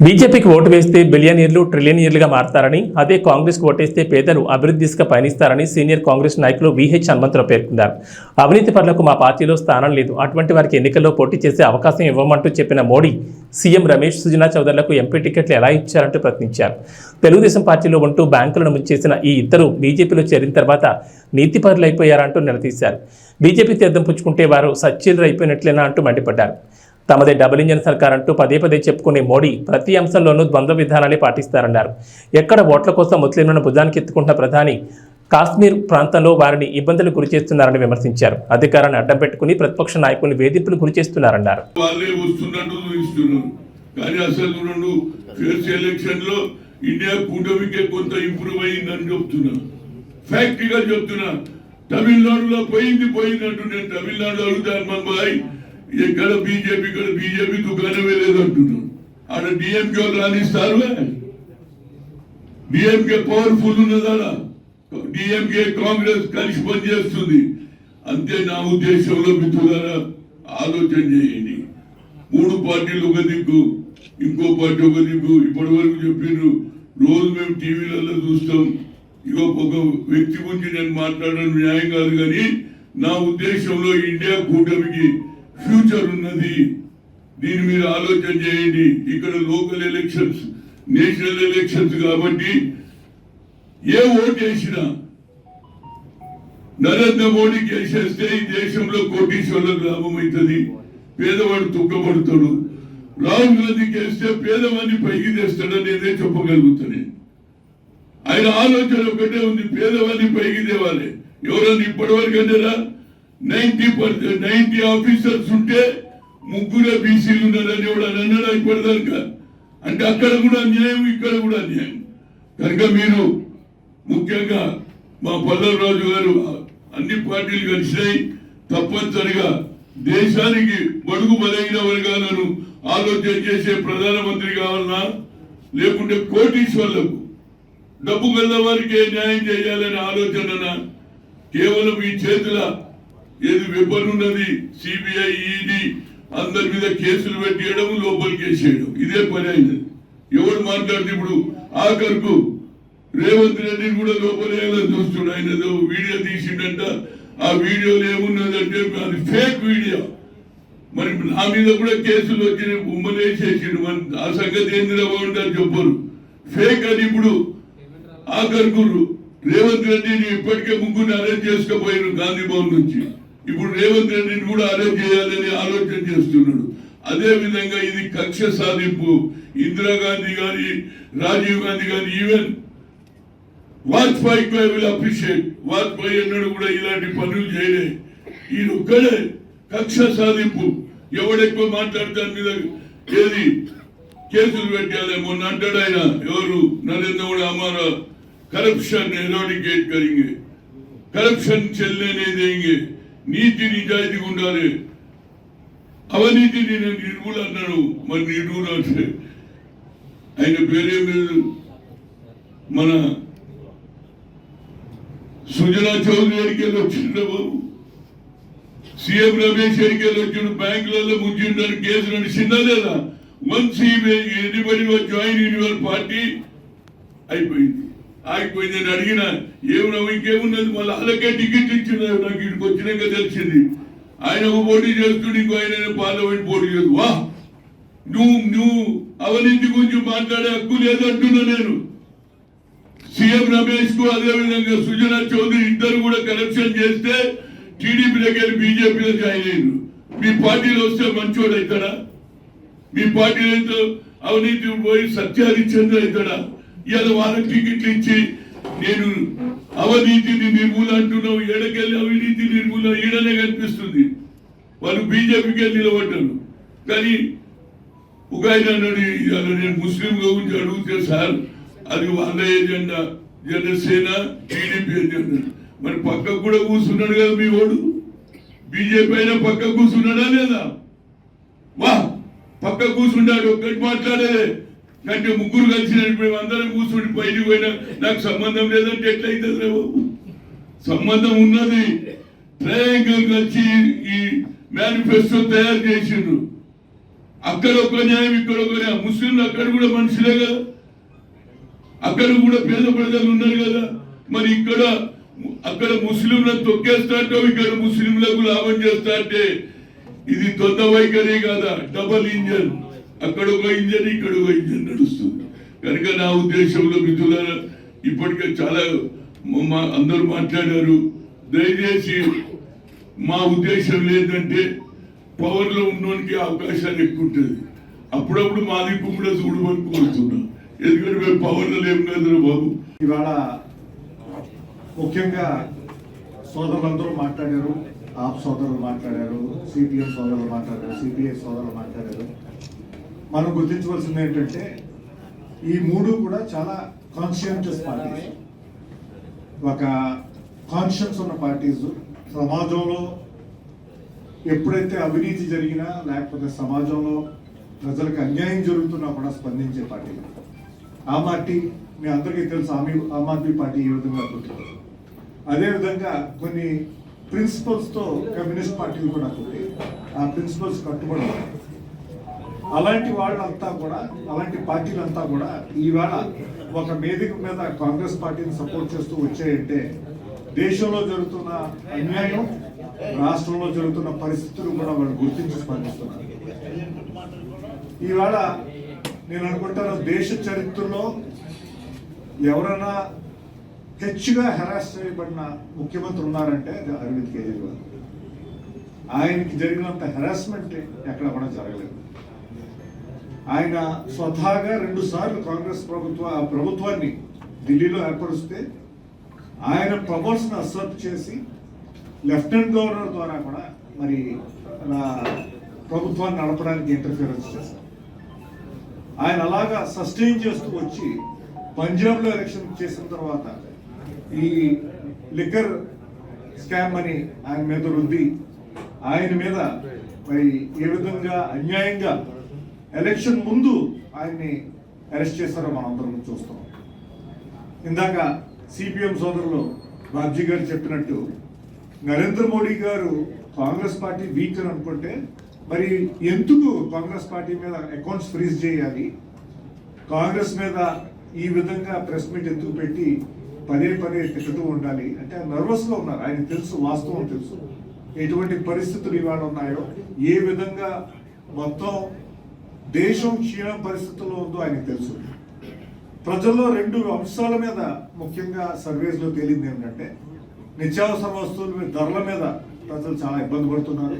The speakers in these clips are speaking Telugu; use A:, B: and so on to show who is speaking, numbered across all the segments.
A: బీజేపీకి ఓటు వేస్తే బిలియనీర్లు ట్రిలియనీర్లుగా మారతారని అదే కాంగ్రెస్కు ఓటేస్తే పేదలు అభివృద్ధి దిశగా పయనిస్తారని సీనియర్ కాంగ్రెస్ నాయకులు విహెచ్ హనుమంతరావు పేర్కొన్నారు. అవినీతి పనులకు మా పార్టీలో స్థానం లేదు. అటువంటి వారికి ఎన్నికల్లో పోటీ చేసే అవకాశం ఇవ్వమంటూ చెప్పిన మోడీ సీఎం రమేష్ సుజనా చౌదరులకు ఎంపీ టికెట్లు ఎలా ఇచ్చారంటూ ప్రశ్నించారు. తెలుగుదేశం పార్టీలో ఉంటూ బ్యాంకులను ముంచేసిన ఈ ఇద్దరు బీజేపీలో చేరిన తర్వాత నీతిపరులైపోయారంటూ నిలదీశారు. బీజేపీ తీర్థం పుచ్చుకుంటే వారు సచ్చీలు అయిపోయినట్లేనా అంటూ మండిపడ్డారు. తమదే డబుల్ ఇంజన్ సర్కార్ అంటూ పదే పదే చెప్పుకునే మోడీ ప్రతి అంశంలోనూ ద్వంద్వ విధానాలే పాటిస్తారన్నారు. ఎక్కడ ఓట్ల కోసం ముస్లింలను భుజానికి ఎత్తుకుంటున్న ప్రధాని కాశ్మీర్ ప్రాంతంలో వారిని ఇబ్బందులు గురి చేస్తున్నారని విమర్శించారు. అధికారాన్ని అడ్డం పెట్టుకుని ప్రతిపక్ష నాయకుల్ని వేధింపులు గురి చేస్తున్నారన్నారు.
B: ఇండియా కూటమికే కొంత ఇంప్రూవ్ అయిందని చెప్తున్నా. ఫ్యాక్టరీగా చెప్తున్నా. తమిళనాడులో పోయింది పోయిందంటూ నేను తమిళనాడు అడుగుతాను మమ్మాయి ఎక్కడ బీజేపీ ఇక్కడ బీజేపీ దుకాణమే లేదు అంటున్నాడు ఆడ డిఎంకే వాళ్ళు రాణిస్తారు డిఎంకే పవర్ఫుల్ ఉన్నదా డిఎంకే కాంగ్రెస్ కలిసి పనిచేస్తుంది. అంతే నా ఉద్దేశంలో మిత్రులారా ఆలోచన చేయండి. మూడు పార్టీలు ఒక దిక్కు ఇంకో పార్టీ ఒక దిక్కు. ఇప్పటి వరకు చెప్పిండ్రు రోజు మేము టీవీలలో చూస్తాం. ఇగో ఒక వ్యక్తి గురించి నేను మాట్లాడడం న్యాయం కాదు కానీ నా ఉద్దేశంలో ఇండియా కూటమికి ఫ్యూచర్ ఉన్నది. దీని మీద ఆలోచన చేయండి. ఇక్కడ లోకల్ ఎలక్షన్స్ నేషనల్ ఎలక్షన్స్ కాబట్టి ఏ ఓటు వేసినా నరేంద్ర మోడీ వేసేస్తే ఈ దేశంలో కోటీశ్వర్లకు లాభం అవుతుంది. పేదవాడు తుక్కబడతాడు రాహుల్ గాంధీ వేస్తే పేదవాడిని పైకి తెస్తాడని నేనే చెప్పగలుగుతాను. ఆయన ఆలోచన ఒకటే ఉంది. పేదవాడిని పైకి తేవాలి. ఎవరన్నా ఇప్పటి వరకు అంటారా నైన్టీ పర్సెంట్ నైన్టీ ఆఫీసర్స్ ఉంటే ముగ్గురే బీసీలు ఉన్నారని కూడా అని అన్నాడా ఇప్పటిదాకా అంటే అక్కడ కూడా న్యాయం ఇక్కడ కూడా న్యాయం. కనుక మీరు ముఖ్యంగా మా పల్లవరాజు గారు అన్ని పార్టీలు కలిసినాయి. తప్పనిసరిగా దేశానికి బడుగు బలైన వర్గాలను ఆలోచన చేసే ప్రధానమంత్రి కావాలన్నా లేకుంటే కోటీశ్వర్లకు డబ్బు గల్ల వారికి న్యాయం చేయాలనే ఆలోచన కేవలం ఈ చేతుల ఏది వెబ్బన్ సిబిఐ ఈడీ అందరి మీద కేసులు పెట్టేయడం లోపలికి వేసేయడం. ఇదే పని అయినది ఎవడు మాట్లాడితే ఇప్పుడు ఆఖరుకు రేవంత్ రెడ్డిని కూడా లోపలేయాలని చూస్తున్నాడు. ఆయన ఏదో వీడియో తీసిండంట. ఆ వీడియోలో ఏమున్నదంటే అది ఫేక్ వీడియో. మరి నా మీద కూడా కేసులు వచ్చి ఉమ్మలేసేసిండు. మరి ఆ సంగతి ఏందిరా బాగుంటారు చెప్పరు. ఫేక్ అని ఇప్పుడు. ఆఖరుకు రేవంత్ రెడ్డిని ఇప్పటికే ముగ్గురిని అరెస్ట్ చేసుకుపోయారు గాంధీ భవన్ నుంచి. ఇప్పుడు రేవంత్ రెడ్డిని కూడా అరెస్ట్ చేయాలని ఆలోచన చేస్తున్నాడు. అదే విధంగా ఇది కక్ష సాధింపు. ఇందిరాగాంధీ గారి రాజీవ్ గాంధీ గారి even Vajpayee will appreciate. Vajpayee అన్నాడు కూడా ఇలాంటి పనులు చేయలే. ఈయన ఒక్కడే కక్ష సాధింపు. ఎవడెక్కువ మాట్లాడతాను మీద ఏది? కేసులు పెట్టాలే మొన్న అంటాడు ఆయన. ఎవరు? నరేంద్ర మోడీ అమారా కరప్షన్ ఎరాడికేట్ కరింగే. కరప్షన్ చెల్లనే నీతి నిజాయితీ ఉండాలి. అవినీతి నేను నిర్మూలు అన్నాడు. మరి నిర్మూలు అంటే? ఆయన పేరే లేదు మన సుజనా చౌదరి ఎడికెళ్ళి వచ్చిండ బాబు. సీఎం రమేష్ ఎడికెళ్ళి వచ్చిండు. బ్యాంకులలో ముంచిండని కేసు నడిచిందా లేదా? Once anybody join in your party అయిపోయింది. ఆగిపోయింది నేను అడిగిన ఏమన్నా ఇంకేమున్నది? మళ్ళీ అలాగే టికెట్ ఇచ్చిన నాకు? ఇక్కడికి తెలిసింది. ఆయన ఒక పోటీ చేస్తూ నీకు ఆయన పార్లమెంట్ పోటీ చేస్తు వా నువ్వు నువ్వు అవినీతి గురించి మాట్లాడే హక్కు లేదంటున్నా నేను. సీఎం రమేష్కు అదేవిధంగా సుజనా చౌదరి ఇద్దరు కూడా కరప్షన్ చేస్తే టీడీపీ దగ్గర బీజేపీలో జాయిన్ అయ్యారు మీ పార్టీలో వస్తే మంచోడు అవుతాడా? మీ పార్టీలో అవినీతి పోయి సత్యారిచంద్ర అవుతాడా? ఇలా వాళ్ళకి టికెట్లు ఇచ్చి నేను అవినీతిని నిర్మూల అంటున్నావు. ఎడకెళ్ళి అవినీతి నిర్మూల ఈడనే కనిపిస్తుంది. వాళ్ళు బీజేపీకి నిలబడ్డారు. కానీ ఒక ఆయన అన్నాడు ఇవాళ నేను ముస్లిం గురించి అడిగితే సార్ అది వాళ్ళ ఏజెండా? జనసేన టీడీపీ ఏజెండా మరి పక్కకు కూడా కూర్చున్నాడు కదా మీ వాడు బీజేపీ అయినా పక్క కూర్చున్నాడా లేదా? వా పక్క కూర్చున్నాడు ఒక్కటి మాట్లాడేదే. అంటే ముగ్గురు కలిసి మేము అందరం కూర్చుని బయటికి పోయినా నాకు సంబంధం లేదంటే ఎట్లయితుంది రే బాబు? సంబంధం ఉన్నది. ట్రయాంగిల్ కలిసి ఈ మేనిఫెస్టో తయారు చేసిండ్రు. అక్కడ ఒక న్యాయం ఇక్కడ ఒక న్యాయం. ముస్లింలు అక్కడ కూడా మనుషులే కదా. అక్కడ కూడా పేద ప్రజలు ఉన్నారు కదా. మరి ఇక్కడ అక్కడ ముస్లింలను తొక్కేస్తా ఇక్కడ ముస్లింలకు లాభం చేస్తా అంటే ఇది దొంద వైఖరి కదా? డబల్ ఇంజన్ అక్కడ ఒక ఇంజన్ ఇక్కడ ఒక ఇంజన్ నడుస్తుంది. కనుక నా ఉద్దేశంలో మిత్రుల ఇప్పటికే చాలా మా- అందరూ మాట్లాడారు. దయచేసి మా ఉద్దేశం లేదంటే పవర్లో ఉన్నోనికి అవకాశాలు ఎక్కువ ఉంటుంది. అప్పుడప్పుడు మా దిక్కు కూడా చూడమని కోరుతున్నాం. ఎందుకంటే మేము పవర్లో లేము కదా బాబు.
C: ఇవాళ ముఖ్యంగా సోదరులందరూ మాట్లాడారు. ఆప్ సోదరులు మాట్లాడారు. సిపిఎం సోదరులు మాట్లాడారు. సిపిఐ సోదరులు మాట్లాడారు. మనం గుర్తించవలసింది ఏంటంటే ఈ మూడు కూడా చాలా కాన్షియన్షియస్ పార్టీస్ ఒక కాన్షియన్స్ ఉన్న పార్టీస్ సమాజంలో ఎప్పుడైతే అవినీతి జరిగినా లేకపోతే సమాజంలో ప్రజలకు అన్యాయం జరుగుతున్నా కూడా స్పందించే పార్టీలు ఆ పార్టీ మీ అందరికీ తెలుసు ఆమె ఆమ్ ఆద్మీ పార్టీ ఈ విధంగా అదే అదేవిధంగా కొన్ని ప్రిన్సిపల్స్తో కమ్యూనిస్ట్ పార్టీలు కూడా పుట్టి ఆ ప్రిన్సిపల్స్ కట్టుబడి ఉన్నాయి. అలాంటి వాళ్ళంతా కూడా అలాంటి పార్టీలంతా కూడా ఈవేళ ఒక వేదిక మీద కాంగ్రెస్ పార్టీని సపోర్ట్ చేస్తూ వచ్చాయంటే దేశంలో జరుగుతున్న అన్యాయం రాష్ట్రంలో జరుగుతున్న పరిస్థితులు కూడా వాళ్ళు గుర్తించి స్పందిస్తున్నారు. ఈవేళ నేను అనుకుంటాను దేశ చరిత్రలో ఎవరైనా హెచ్చుగా హెరాస్ చేయబడిన ముఖ్యమంత్రి ఉన్నారంటే అది అరవింద్ కేజ్రీవాల్. ఆయనకి జరిగినంత హెరాస్మెంట్ ఎక్కడ కూడా జరగలేదు. ఆయన స్వతహాగా రెండు సార్లు కాంగ్రెస్ ప్రభుత్వ ఆ ప్రభుత్వాన్ని ఢిల్లీలో ఏర్పరిస్తే ఆయన ప్రమోషన్ను అసర్ట్ చేసి లెఫ్టినెంట్ గవర్నర్ ద్వారా కూడా మరి నా ప్రభుత్వాన్ని నడపడానికి ఇంటర్ఫియరెన్స్ చేశారు. ఆయన అలాగా సస్టైన్ చేస్తూ వచ్చి పంజాబ్లో ఎలక్షన్ చేసిన తర్వాత ఈ లిక్కర్ స్కామ్ అని ఆయన మీద రుద్ది ఆయన మీద మరి ఏ విధంగా అన్యాయంగా ఎలక్షన్ ముందు ఆయన్ని అరెస్ట్ చేశారో మనం అందరం చూస్తాం ఇందాక సిపిఎం సోదరులు బాబ్జీ గారు చెప్పినట్టు నరేంద్ర మోడీ గారు కాంగ్రెస్ పార్టీ వీక్ అని అనుకుంటే మరి ఎందుకు కాంగ్రెస్ పార్టీ మీద అకౌంట్స్ ఫ్రీజ్ చేయాలి? కాంగ్రెస్ మీద ఈ విధంగా ప్రెస్ మీట్ ఎందుకు పెట్టి పదే పదే తిట్టుతూ ఉండాలి? అంటే నర్వస్గా ఉన్నారు. ఆయన తెలుసు వాస్తవం తెలుసు. ఎటువంటి పరిస్థితులు ఇవాళ ఉన్నాయో ఏ విధంగా మొత్తం దేశం క్షీణ పరిస్థితుల్లో ఉందో ఆయనకు తెలుసు. ప్రజల్లో రెండు అంశాల మీద ముఖ్యంగా సర్వేస్లో తేలింది ఏంటంటే నిత్యావసర వస్తువుల ధరల మీద ప్రజలు చాలా ఇబ్బంది పడుతున్నారు.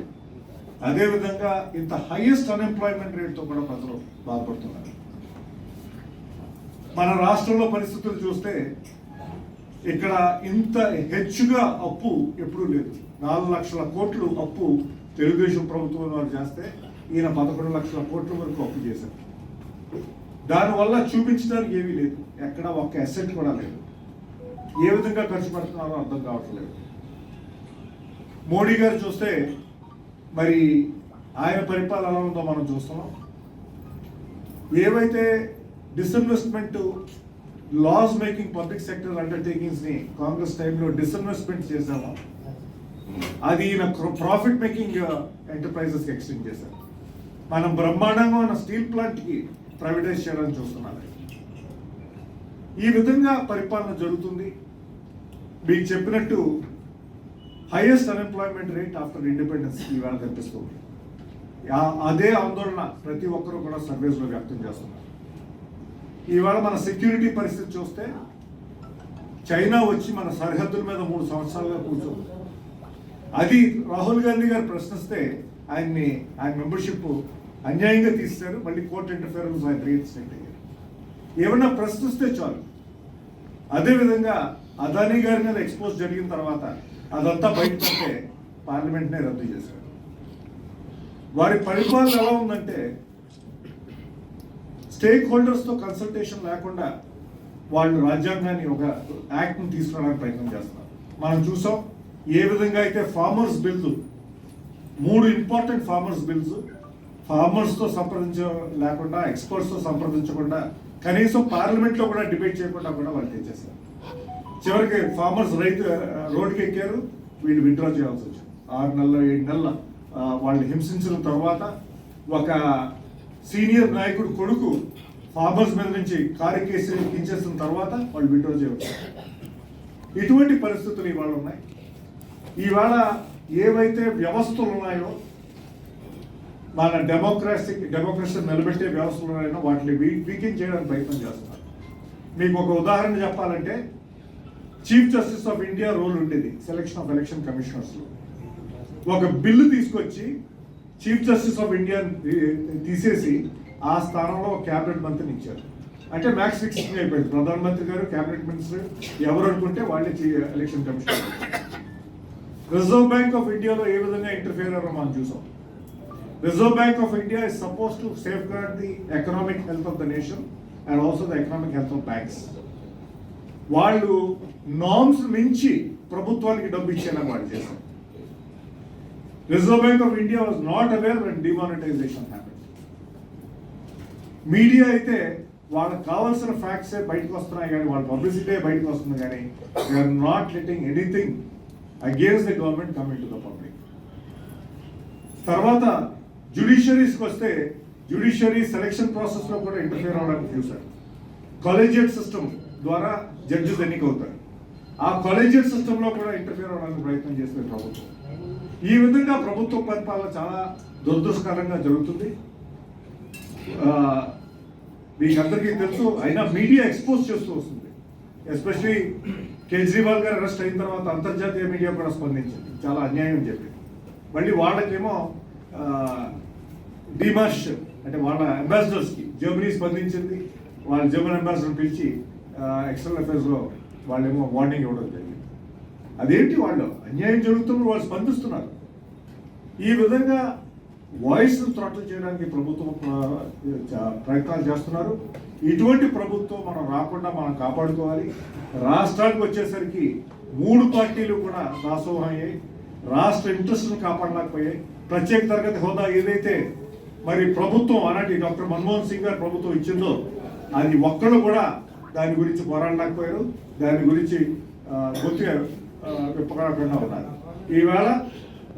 C: అదేవిధంగా ఇంత హైయెస్ట్ అన్ఎంప్లాయ్మెంట్ రేట్తో కూడా ప్రజలు బాధపడుతున్నారు. మన రాష్ట్రంలో పరిస్థితులు చూస్తే ఇక్కడ ఇంత హెచ్చుగా అప్పు ఎప్పుడూ లేదు. నాలుగు లక్షల కోట్లు అప్పు తెలుగుదేశం ప్రభుత్వం వారు చేస్తే ఈయన పదకొండు లక్షల కోట్ల వరకు అప్పు చేశారు దానివల్ల చూపించడానికి ఏమీ లేదు. ఎక్కడ ఒక్క అసెట్ కూడా లేదు. ఏ విధంగా ఖర్చు పెడుతున్నారో అర్థం కావట్లేదు. మోడీ గారు చూస్తే మరి ఆయన పరిపాలన ఎలా ఉందో మనం చూస్తున్నాం. ఏవైతే disinvestment loss making public sector అండర్టేకింగ్స్ని Congress టైంలో డిస్ఇన్వెస్ట్మెంట్ చేశామో అది ఈయన ప్రాఫిట్ మేకింగ్ ఎంటర్ప్రైజెస్కి ఎక్స్టెండ్ చేశారు. మనం బ్రహ్మాండంగా ఉన్న స్టీల్ ప్లాంట్కి ప్రైవేటైజ్ చేయడానికి చూస్తున్నారు ఈ విధంగా పరిపాలన జరుగుతుంది. మీకు చెప్పినట్టు highest unemployment rate after independence ఈవేళ కనిపిస్తుంది. అదే ఆందోళన ప్రతి ఒక్కరూ కూడా సర్వేస్లో వ్యక్తం చేస్తున్నారు. ఈవేళ మన సెక్యూరిటీ పరిస్థితి చూస్తే చైనా వచ్చి మన సరిహద్దుల మీద మూడు సంవత్సరాలుగా కూర్చోంది. అది రాహుల్ గాంధీ గారు ప్రశ్నిస్తే ఆయన్ని ఆయన మెంబర్షిప్ అన్యాయంగా తీస్తారు మళ్ళీ కోర్టు ఇంటర్ఫియరెన్స్ ఆయన రీఇన్స్టేట్ అయ్యారు. ఏమన్నా ప్రశ్నిస్తే చాలు. అదేవిధంగా అదానీ గారి మీద ఎక్స్పోజ్ జరిగిన తర్వాత అదంతా బయటపడితే పార్లమెంట్నే రద్దు చేశారు. వారి పరిపాలన ఎలా ఉందంటే స్టేక్ హోల్డర్స్తో కన్సల్టేషన్ లేకుండా వాళ్ళు రాజ్యాంగాన్ని ఒక యాక్ట్ను తీసుకురావడానికి ప్రయత్నం చేస్తున్నారు. మనం చూసాం ఏ విధంగా అయితే ఫార్మర్స్ బిల్స్ మూడు ఇంపార్టెంట్ ఫార్మర్స్ బిల్స్ ఫార్మర్స్తో సంప్రదించ లేకుండా ఎక్స్పర్ట్స్తో సంప్రదించకుండా కనీసం పార్లమెంట్లో కూడా డిబేట్ చేయకుండా కూడా వాళ్ళు తెచ్చేశారు చివరికి ఫార్మర్స్ రైతు రోడ్డుకి ఎక్కారు. వీళ్ళు విత్డ్రా చేయాల్సి వచ్చింది. ఆరు నెలల ఏడు నెలల వాళ్ళు హింసించిన తర్వాత ఒక సీనియర్ నాయకుడు కొడుకు ఫార్మర్స్ మీద నుంచి కారెక్కేసి కించేసిన తర్వాత వాళ్ళు విడ్రో చేయవచ్చు. ఇటువంటి పరిస్థితులు ఇవాళ ఉన్నాయి. ఇవాళ ఏవైతే వ్యవస్థలు ఉన్నాయో మన డెమోక్రసీ డెమోక్రసీ నిలబెట్టే వ్యవస్థలు వాటిని వీ- వీకెన్ చేయడానికి ప్రయత్నం చేస్తున్నారు. మీకు ఒక ఉదాహరణ చెప్పాలంటే chief justice of India role ఉండేది సెలక్షన్ ఆఫ్ ఎలక్షన్ కమిషనర్స్లో ఒక బిల్లు తీసుకొచ్చి చీఫ్ జస్టిస్ ఆఫ్ ఇండియా తీసేసి ఆ స్థానంలో ఒక క్యాబినెట్ మంత్రిని ఇచ్చారు. అంటే మ్యాక్స్ ఫిక్సింగ్ అయిపోయింది. ప్రధానమంత్రి గారు క్యాబినెట్ మినిస్టర్ ఎవరు అనుకుంటే వాళ్ళే election commissioner Reserve Bank of ఇండియాలో ఏ విధంగా ఇంటర్ఫియర్ అవ్వడం మనం చూసాం. Reserve Bank of India is suppose to safeguard the economic health of the nation and also the economic health of banks వాళ్ళు నామ్స్ మించి ప్రభుత్వానికి డబ్బు ఇచ్చేలా వాళ్ళు చేశారు. Reserve Bank of India was not aware and demonetization happen media అయితే వాళ్ళకి కావాల్సిన ఫ్యాక్ట్సే బయటకు వస్తున్నాయి కానీ వాళ్ళ పబ్లిసిటీ బయటకు వస్తుంది కానీ they not letting anything against the government coming to the public తర్వాత జ్యుడిషియరీస్కి వస్తే జ్యుడిషియరీ సెలక్షన్ ప్రాసెస్లో కూడా ఇంటర్ఫియర్ అవడానికి చూశారు కాలేజియట్ సిస్టమ్ ద్వారా జడ్జెస్ ఎన్నికవుతారు. ఆ కాలేజియట్ సిస్టంలో కూడా ఇంటర్ఫియర్ అవడానికి ప్రయత్నం చేస్తుంది ప్రభుత్వం. ఈ విధంగా ప్రభుత్వ పరిపాలన చాలా దురదృష్టకరంగా జరుగుతుంది. మీకు అందరికీ తెలుసు అయినా మీడియా ఎక్స్పోజ్ చేస్తూ వస్తుంది. ఎస్పెషలీ కేజ్రీవాల్ గారు అరెస్ట్ అయిన తర్వాత అంతర్జాతీయ మీడియా కూడా స్పందించింది. చాలా అన్యాయం చెప్పింది మళ్ళీ వాళ్ళకేమో డిమర్ష్ అంటే వాళ్ళ అంబాసిడర్స్కి జర్మనీ స్పందించింది. వాళ్ళ జర్మన్ అంబాసిడర్ పిలిచి ఎక్స్టర్నల్ అఫేర్స్లో వాళ్ళేమో వార్నింగ్ ఇవ్వడం జరిగింది. అదేంటి వాళ్ళు? అన్యాయం జరుగుతున్నప్పుడు వాళ్ళు స్పందిస్తున్నారు. ఈ విధంగా వాయిస్ థ్రాటల్ చేయడానికి ప్రభుత్వం ప్రయత్నాలు చేస్తున్నారు. ఇటువంటి ప్రభుత్వం మనం రాకుండా మనం కాపాడుకోవాలి. రాష్ట్రానికి వచ్చేసరికి మూడు పార్టీలు కూడా దాసోహం అయ్యాయి. రాష్ట్ర ఇంట్రెస్ట్ను కాపాడలేకపోయాయి. ప్రత్యేక తరగతి హోదా ఏదైతే మరి ప్రభుత్వం అలాంటి డాక్టర్ మన్మోహన్ సింగ్ గారు ప్రభుత్వం ఇచ్చిందో అది ఒక్కడు కూడా దాని గురించి పోరాడలేకపోయారు. దాని గురించి ఆ, విప్పకుండా ఉన్నారు. ఈవేళ